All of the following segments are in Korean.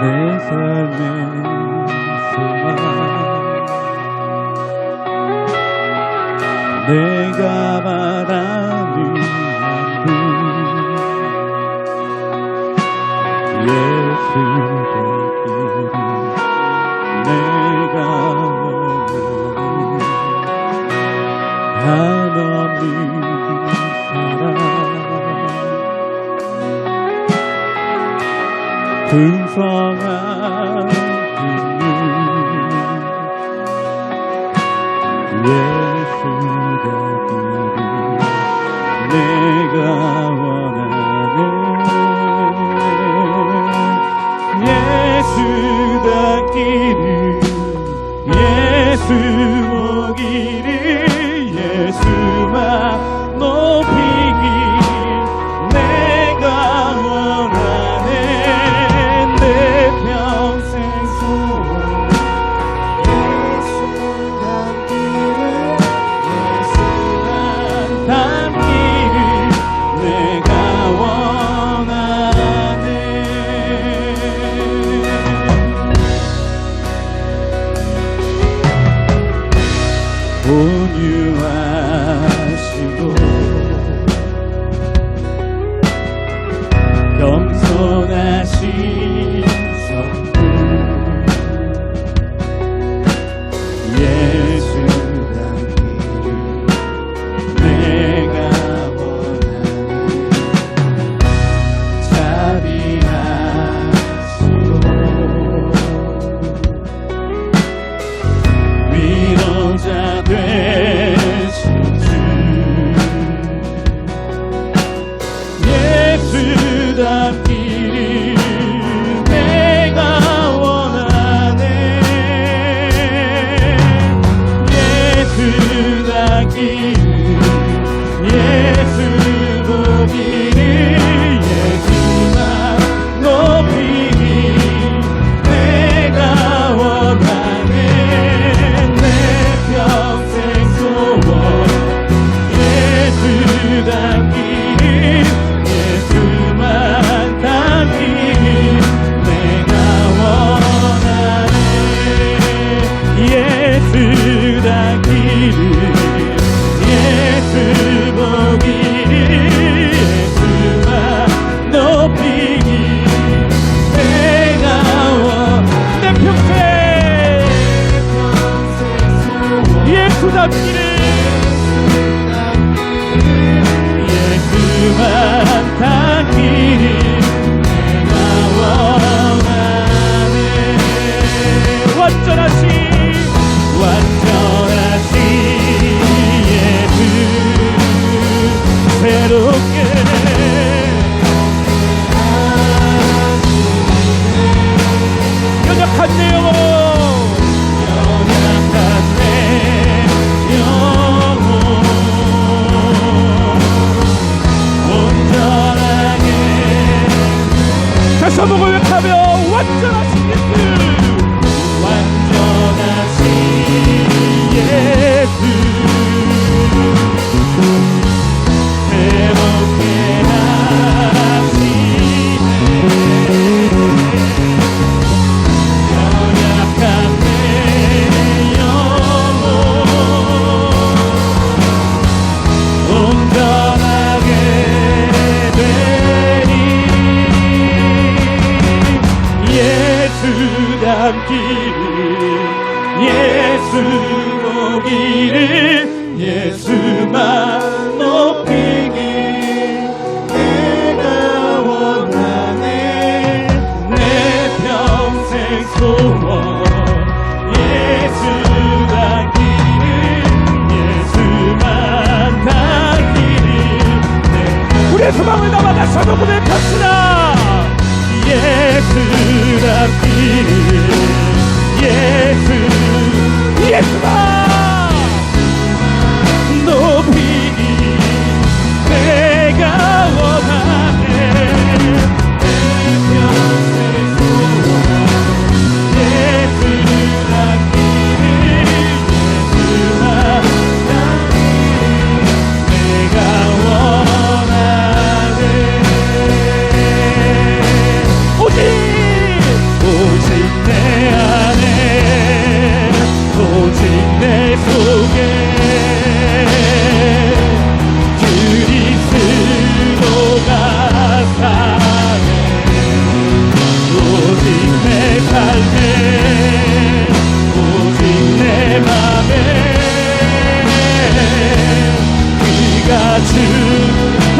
내 삶의 소망 내가 바라는 분 예수의 길을 내가 원하는 하나님 사랑. 이름 예수. touched. 오기를 예수만 높이길 내가 원하네. 내 평생 소원 예수가 길, 예수만 나기를. 우리의 소망을 다 받았어도 그대 펴시라 예수가 길, 예수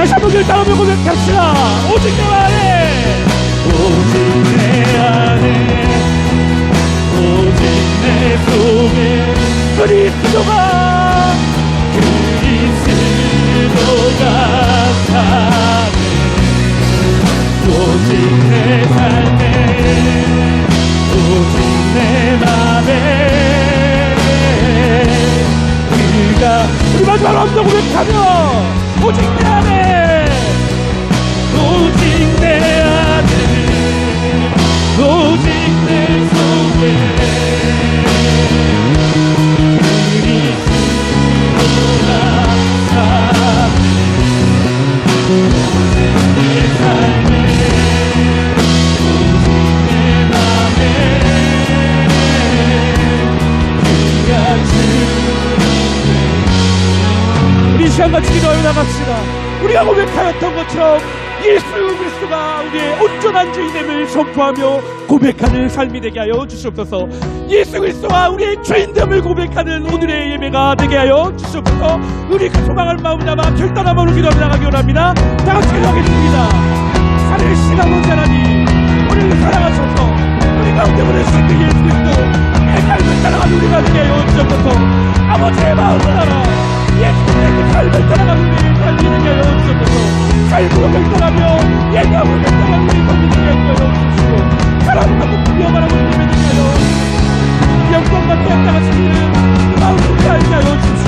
다시 한번 그 따라오며 고백합시다. 오직 내 안에. 오직 내 안에 오직 내 속에. 그리스도가 그리스도가 사네 오직 내 삶에 오직 내 맘에 그가 우리 마지막 함께 고백하며 시간 같이 기도하며 나갑시다. 우리가 고백하였던 것처럼 예수 그리스도가 우리의 온전한 주인됨을 선포하며 고백하는 삶이 되게 하여 주시옵소서. 예수 그리스도와 우리의 주인됨을 고백하는 오늘의 예배가 되게 하여 주시옵소서. 우리 그 소망을 마음 담아 결단한 마음으로 기도하며 나가기 원합니다. 다 같이 기도하겠습니다. 하늘 신하고 자라니 우리를 사랑하셔서 우리 가운데 보내신 그 예수 그리스도 내 삶을 따라가 우리가 되게 하여 주시옵소서. 아버지의 마음을 알아. 그 삶을 살아가는 데 달리는 자여 주옵소서 삶으로 결단하며 예감을 결단하는 데 달리는 자여 주옵소서 사랑하고 두려워하는 데 달리는 자여 영광과 태양과 같이 그 마음으로 달리는 자여 주옵소서.